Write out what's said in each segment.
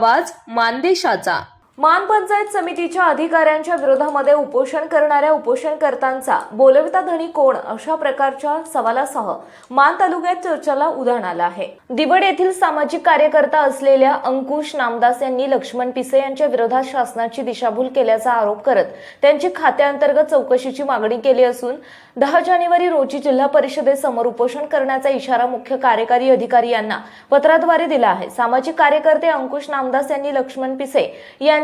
आवाज मानदेशाचा. मान पंचायत समितीच्या अधिकाऱ्यांच्या विरोधामध्ये उपोषण करणाऱ्या उपोषणकर्त्यांचा बोलविता धनी कोण अशा प्रकारच्या सवालासह मान तालुक्यात चर्चेला उधाण आलं आहे. दिवड येथील सामाजिक कार्यकर्ता असलेल्या अंकुश नामदास यांनी लक्ष्मण पिसे यांच्या विरोधात शासनाची दिशाभूल केल्याचा आरोप करत त्यांची खात्याअंतर्गत चौकशीची मागणी केली असून दहा जानेवारी रोजी जिल्हा परिषदेसमोर उपोषण करण्याचा इशारा मुख्य कार्यकारी अधिकारी यांना पत्राद्वारे दिला आहे. सामाजिक कार्यकर्ते अंकुश नामदास यांनी लक्ष्मण पिसे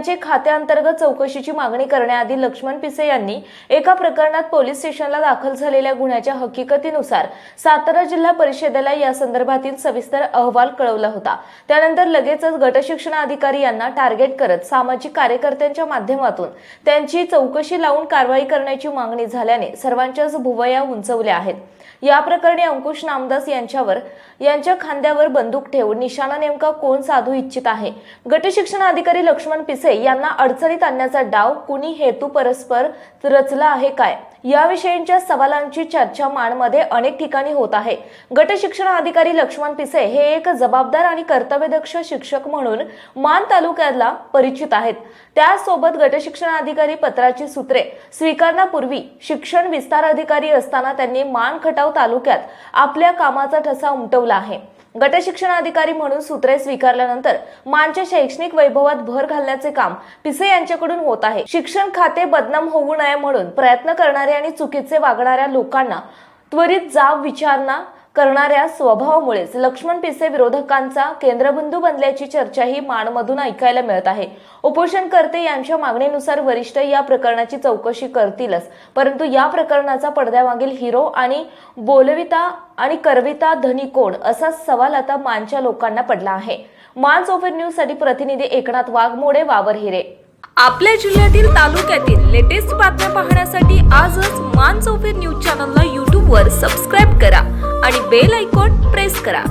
यांचे खात्याअंतर्गत चौकशीची मागणी करण्याआधी लक्ष्मण पिसे यांनी एका प्रकरणात पोलीस स्टेशनला दाखल झालेल्या गुन्ह्याच्या हकीकतीनुसार सातारा जिल्हा परिषदेला या संदर्भातील सविस्तर अहवाल कळवला होता. त्यानंतर लगेचच गटशिक्षण अधिकारी यांना टार्गेट करत सामाजिक कार्यकर्त्यांच्या माध्यमातून त्यांची चौकशी लावून कारवाई करण्याची मागणी झाल्याने सर्वांच्याच भुवया उंचवल्या आहेत. या प्रकरणी अंकुश नामदास यांच्यावर यांच्या खांद्यावर बंदूक ठेवून निशाणा नेमका कोण साधू इच्छित आहे? गटशिक्षण अधिकारी लक्ष्मण पिसे यांना अडचणीत आणण्याचा डाव कुणी हेतू परस्पर रचला आहे काय? याविषयींच्या सवालांची चर्चा माणमध्ये अनेक ठिकाणी होत आहे. गट शिक्षण अधिकारी लक्ष्मण पिसे हे एक जबाबदार आणि कर्तव्यदक्ष शिक्षक म्हणून मान तालुक्याला परिचित आहेत. त्यासोबत गट शिक्षण अधिकारी पत्राची सूत्रे स्वीकारण्यापूर्वी शिक्षण विस्तार अधिकारी असताना त्यांनी मान खटाव तालुक्यात आपल्या कामाचा ठसा उमटवला आहे. गट अधिकारी म्हणून सूत्रे स्वीकारल्यानंतर मानच्या शैक्षणिक वैभवात भर घालण्याचे काम पिसे यांच्याकडून होत आहे. शिक्षण खाते बदनाम होऊ नये म्हणून प्रयत्न करणाऱ्या आणि चुकीचे वागणाऱ्या लोकांना त्वरित जाब विचारणा करणाऱ्या स्वभावामुळेच लक्ष्मण पिसे विरोधकांचा केंद्रबिंदू बनल्याची चर्चाही माणमधून ऐकायला मिळत आहे. उपोषणकर्ते यांच्या मागणीनुसार वरिष्ठ या प्रकरणाची चौकशी करतीलच. परंतु या प्रकरणाचा पडद्यामागील हिरो आणि बोलविता आणि करविता धनी कोण असा सवाल आता मानच्या लोकांना पडला आहे. मान ओपन न्यूजसाठी प्रतिनिधी एकनाथ वाघमोडे वावर हिरे. आपल्या जिल्ह्यातील तालुक्यातील लेटेस्ट बातम्या पाहण्यासाठी आजच मान चौफेर न्यूज चॅनलला यूट्यूबवर सबस्क्राईब करा. बेल आयकॉन प्रेस करा.